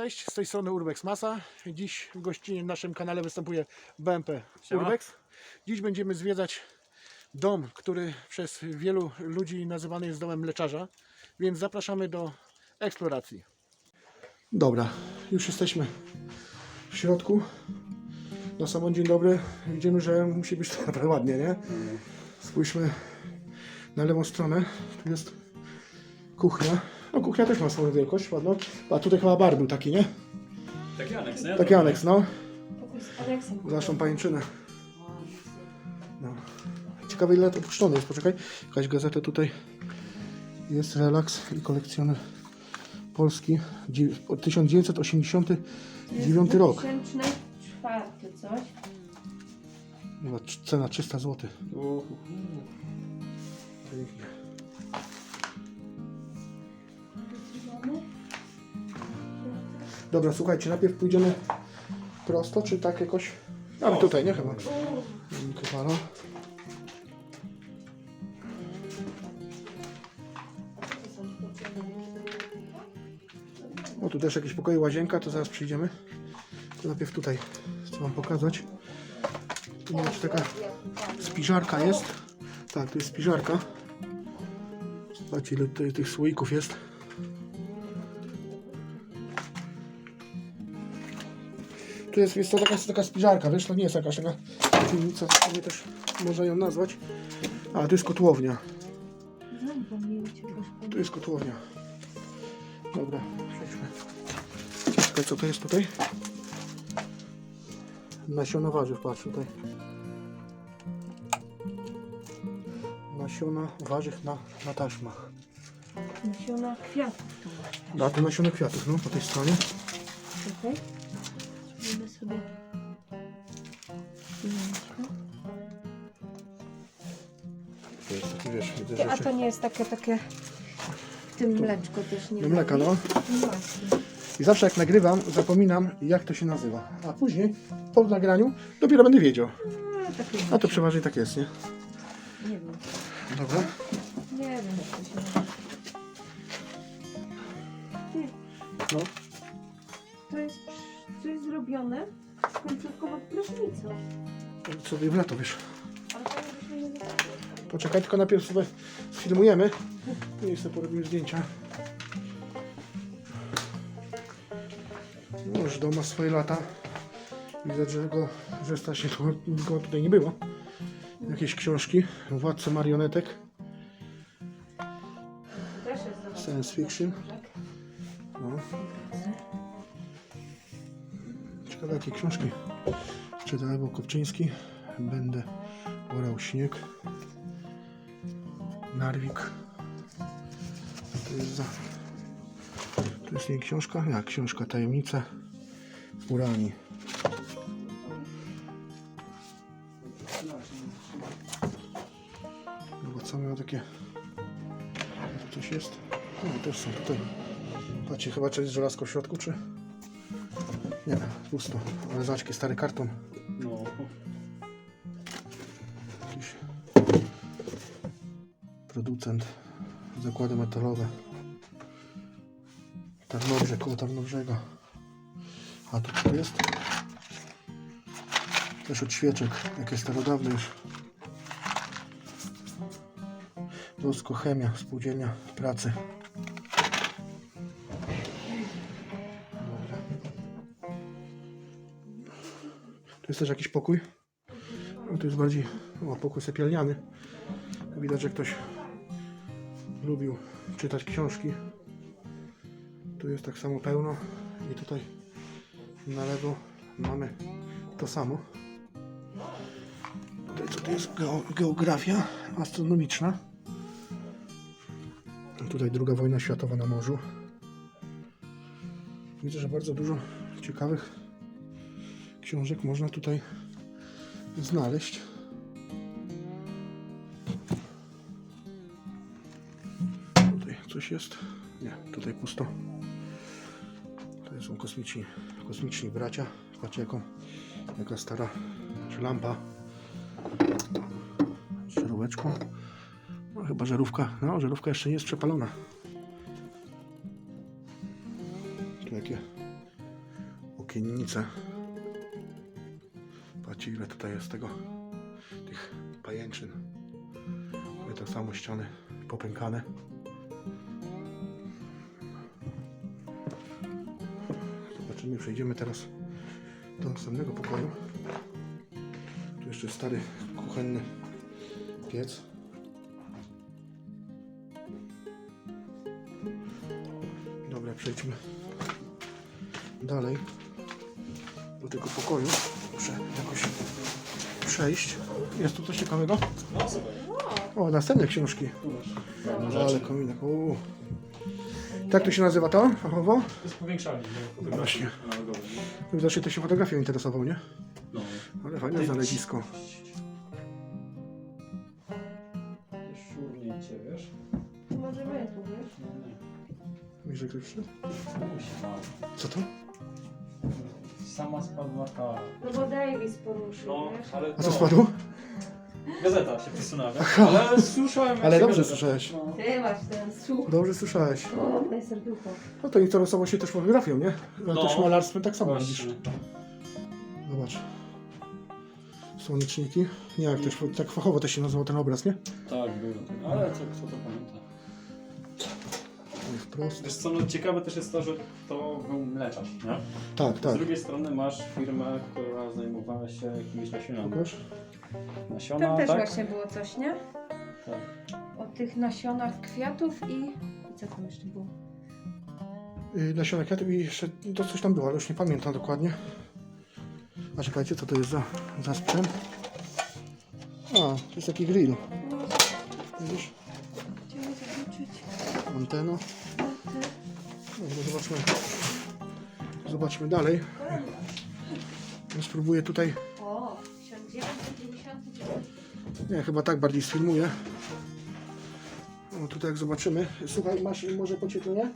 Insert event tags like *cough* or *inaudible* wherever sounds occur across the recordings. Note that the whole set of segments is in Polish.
Cześć, z tej strony Urbex Masa. Dziś w gościnie w naszym kanale występuje BMP Siema. Urbex. Dziś będziemy zwiedzać dom, który przez wielu ludzi nazywany jest domem mleczarza, więc zapraszamy do eksploracji. Dobra, już jesteśmy w środku. Na sam dzień dobry. Widzimy, że musi być *laughs* to naprawdę ładnie, nie? Spójrzmy na lewą stronę. Tu jest kuchnia. No kuchnia też ma swoją wielkość, ładno. A tutaj chyba bar był taki, nie? Taki aneks, nie? Taki aneks, no. Pokój z. Za naszą pajęczynę. No. Ciekawe ile to opuszczone jest, poczekaj. Jakaś gazeta tutaj. Jest relaks i kolekcjoner polski. Dzi- 1989 rok. 2004 coś. Chyba c- Cena 300 zł. Pięknie. Dobra, słuchajcie, najpierw pójdziemy prosto, czy tak jakoś? A tutaj, nie chyba. Chyba, no. O, tu też jakieś pokoje, łazienka, to zaraz przyjdziemy. To najpierw tutaj chcę Wam pokazać. Tu nie czy taka spiżarka jest. Tak, tu jest spiżarka. Zobaczcie, ile tutaj tych słoików jest. Tu jest, jest to taka, taka spiżarka, wiesz, to nie jest jakaś taka piwnica, co mnie też można ją nazwać. A, tu jest kotłownia. Tu jest kotłownia. Dobra, przejdźmy. Czekaj, co to jest tutaj? Nasiona warzyw, patrz tutaj. Nasiona warzyw na, na taśmach. Nasiona kwiatów tu. A to nasiona kwiatów, no, po tej stronie. Czekaj. To jest taki, wiesz, widzę Ty, A rzeczy. to nie jest takie, takie... W tym mleczko też nie Do mleka, no. No właśnie. I zawsze jak nagrywam, zapominam, jak to się nazywa. A później, po nagraniu, dopiero będę wiedział. No, takie A to przeważnie tak jest, nie? Nie wiem. Dobra. Nie wiem jak to się nazywa. Ty, No. to jest coś zrobione końcówką prysznicą. Sobie w lato, wiesz. Ale to nie zobaczyli. Poczekaj, tylko najpierw sobie sfilmujemy. Później sobie porobimy zdjęcia. No, już dom ma swoje lata. Widać, że, go, że tu, nikogo tutaj nie było. Jakieś książki. Władca marionetek. Też jest. Science fiction. Jakie książki czyta Ewo Kopczyński. Będę orał śnieg. Narwik. To jest za... To jest nie książka? Jak książka Tajemnica. Chyba co miał takie... Tu coś jest? No też są tutaj. Patrzcie, chyba czy jest żelazko w środku, czy... Nie, pusto. Ale zobacz, jaki stary karton. No. Jakiś producent, zakłady metalowe. Tarnobrzeg, koło Tarnobrzega. A tu co jest? Też od świeczek, jakie starodawne już. Bosko Chemia, Spółdzielnia Pracy. Też jakiś pokój. No, to jest bardziej o, pokój sypialniany. Widać, że ktoś lubił czytać książki. Tu jest tak samo pełno i tutaj na lewo mamy to samo. Tutaj co to jest Geo- geografia astronomiczna. Tutaj druga wojna światowa na morzu. Widzę, że bardzo dużo ciekawych książek można tutaj znaleźć. Tutaj coś jest? Nie, tutaj pusto. Tutaj są kosmiczni, kosmiczni bracia. Patrzcie jaką, jaka stara lampa z żaróweczką. No, chyba żarówka, no żarówka jeszcze nie jest przepalona. Tu jakie okiennice. Patrzcie ile tutaj jest tego, tych pajęczyn. Tutaj tak samo ściany popękane. Zobaczymy, przejdziemy teraz do następnego pokoju. Tu jeszcze stary kuchenny piec. Dobra, przejdźmy dalej do tego pokoju. Muszę jakoś przejść. Jest tu coś ciekawego? No. O, następne książki. Tu masz. Fajne Ale kominek. uuu. Tak to się nazywa to fachowo? To jest powiększalnik. No, Właśnie. Widocznie to się fotografią interesował, nie? No. Ale fajne znalezisko. Szurnięcie, wiesz? Możemy tu, wiesz? Musi, no. Co to? Sama spadła ta... No bo Davis poruszył, No, wiesz? ale... A co no, spadło? Gazeta się przesunęła, wiesz? Ale słyszałem... jak Ale się dobrze gazeta- słyszałeś. No. Ty masz ten słuch. Dobrze słyszałeś. O, moje serducho. No to interesował się też fotografią, nie? Ale No. też malarstwem tak samo widzisz. Właśnie. Zobacz. Słoneczniki. Nie, jak też, tak fachowo to się nazywał ten obraz, nie? Tak, było. Ale co, kto to pamięta? To jest prost. Wiesz co, no ciekawe też jest to, że to był mleczarz, nie? Tak, Z tak. drugiej strony masz firmę, która zajmowała się jakimiś nasionami. Pokaż. Nasiona, Tam też tak? właśnie było coś, nie? Tak. O tych nasionach kwiatów i... I co tam jeszcze było? Yy, nasiona kwiatów i jeszcze to coś tam było, ale już nie pamiętam dokładnie. A czekajcie, co to jest za, za sprzęt? A, to jest taki grill. No, Widzisz? chciałam zobaczyć. Antena. Dobra, zobaczmy. Zobaczmy dalej. Ja spróbuję tutaj. O, 1999. Nie, chyba tak bardziej sfilmuję. O, tutaj jak zobaczymy. Słuchaj, masz może podświetlenie?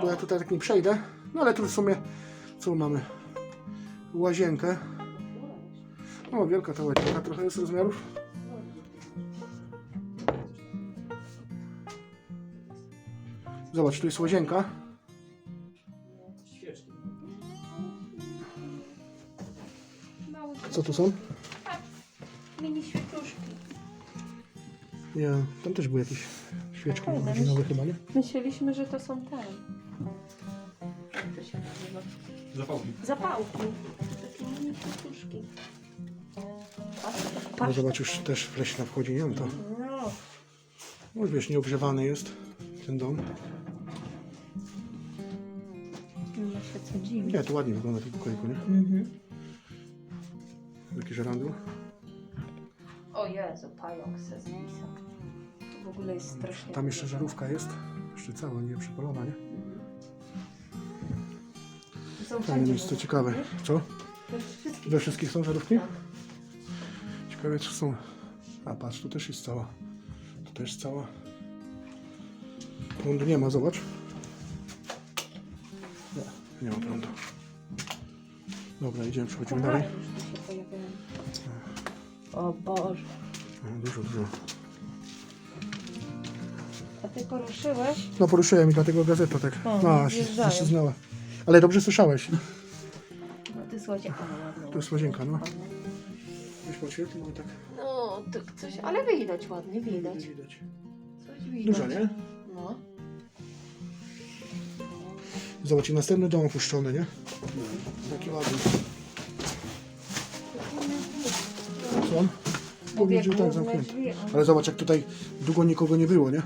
Bo ja tutaj tak nie przejdę. No ale tu w sumie co mamy? Łazienkę. O, wielka ta łazienka trochę jest rozmiarów. Zobacz, tu jest łazienka. Co tu są? mini świeczuszki. Nie, tam też były jakieś świeczki Fajne, godzinowe chyba, nie? Myśleliśmy, że to są te. Jak to się nazywa? Zapałki. Zapałki. Takie mini świeczuszki. Patrz, No patrz. zobacz, już też pleśna wchodzi, nie wiem to. No. No wiesz, nieogrzewany jest ten dom. Ja się co dziwi. Nie, to ładnie wygląda w tym pokoiku, nie? Mhm. Jakiś żerandu. O Jezu, pająk se zpisał. To w ogóle jest strasznie... Tam jeszcze żarówka jest. Jeszcze cała, nie przypalona, nie? Są Fajne wszędzie miejsce, żarówki, ciekawe. Co? We wszystkich są żarówki? Tak. Ciekawe, czy są... A patrz, tu też jest cała. Tu też cała. Prądu nie ma, zobacz. Nie, nie ma prądu. Dobra, idziemy, przechodzimy dalej. O Boże. No, Dużo, dużo. A ty poruszyłeś? No poruszyłem i dlatego gazeta tak. O, A, się wjeżdżają. zaśliznęła. Ale dobrze słyszałeś. No ty słodzie. O, ładno. To jest łazienka, no. Weź podświetl, no i tak. No, to coś, ale widać ładnie, widać. widać. Coś widać. Dużo, nie? No. Zobacz, i następny dom opuszczony, nie? Taki ładny. Mówię, widział tak zamknięty. Ale zobacz, jak tutaj długo nikogo nie było, nie?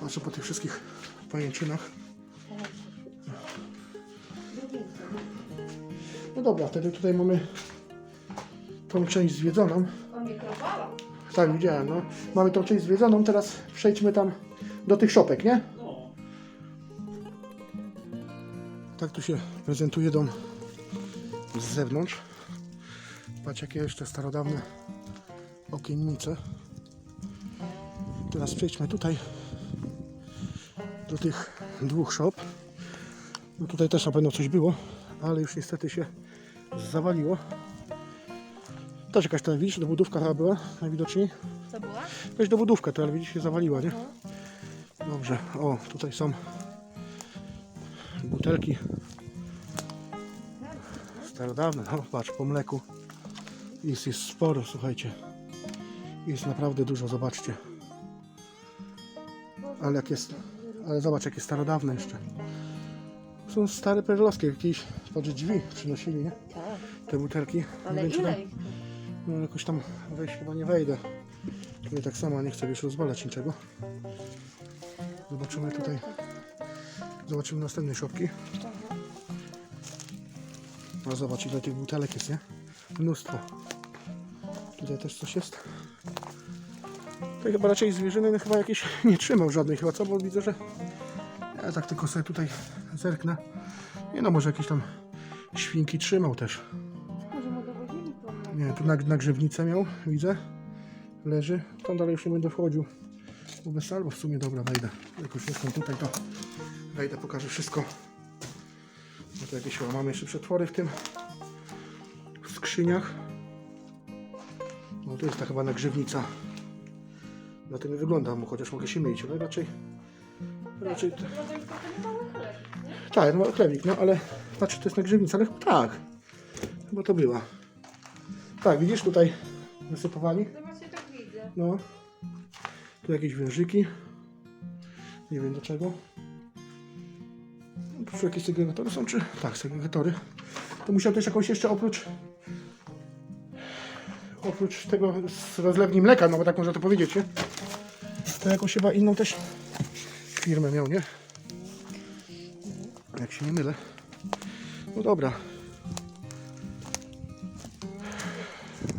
Patrzę po tych wszystkich pajęczynach. No dobra, wtedy tutaj mamy tą część zwiedzoną. Tak, widziałem, no. Mamy tą część zwiedzoną, teraz przejdźmy tam do tych szopek, nie? Tak tu się prezentuje dom z zewnątrz. Patrz jakie jeszcze starodawne okiennice. Teraz przejdźmy tutaj do tych dwóch szop. No tutaj też na pewno coś było, ale już niestety się zawaliło. Też jakaś tam widzisz, dobudówka chyba była najwidoczniej. Co była? Jakaś dobudówka, to ale widzisz się zawaliła, nie? Dobrze, o tutaj są butelki Starodawne, no patrz, po mleku jest, jest sporo, słuchajcie. Jest naprawdę dużo, zobaczcie. Ale jak jest, ale zobacz jakie starodawne jeszcze. Są stare perlowskie, jakieś pod drzwi przynosili, nie? Tak. Te butelki. Nie Ale wiem, czy ile tam- ich? No jakoś tam wejść chyba nie wejdę. Tutaj tak samo nie chcę już rozwalać niczego. Zobaczymy tutaj. Zobaczymy następne szopki. No zobacz ile tych butelek jest, nie? Mnóstwo. Tutaj też coś jest. Tutaj chyba raczej zwierzyny no chyba jakieś *laughs* nie trzymał żadnej chyba co, bo widzę, że ja tak tylko sobie tutaj zerknę. Nie no, może jakieś tam świnki trzymał też. Może mu dowozili? Nie, tu na, na grzewnicę miał, widzę. Leży. Tam dalej już nie będę wchodził. Bo bez albo w sumie dobra, wejdę. Jak już jestem tutaj, to wejdę, pokażę wszystko. No to jakieś mamy jeszcze przetwory w tym. W skrzyniach. No to jest ta chyba nagrzewnica. Na tym nie wygląda, chociaż mogę się mylić, ale raczej... Raczej... Tak, no chlebnik, no ale patrz, to jest nagrzewnica, ale chyba tak. Chyba to była. Tak, widzisz tutaj wysypowali? No właśnie tak widzę. No. Tu jakieś wężyki. Nie wiem do czego. No, Tu jakieś segregatory są, czy? Tak, segregatory. To musiał też jakąś jeszcze oprócz oprócz tego z rozlewni mleka, no bo tak można to powiedzieć, nie? To jakąś chyba inną też firmę miał, nie? Jak się nie mylę. No dobra.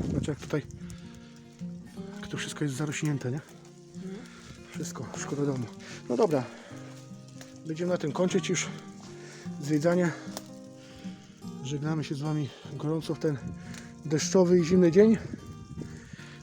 Znaczy jak tutaj jak to wszystko jest zarośnięte, nie? Wszystko, szkoda domu. No dobra. Będziemy na tym kończyć już zwiedzanie. Żegnamy się z Wami gorąco w ten deszczowy i zimny dzień.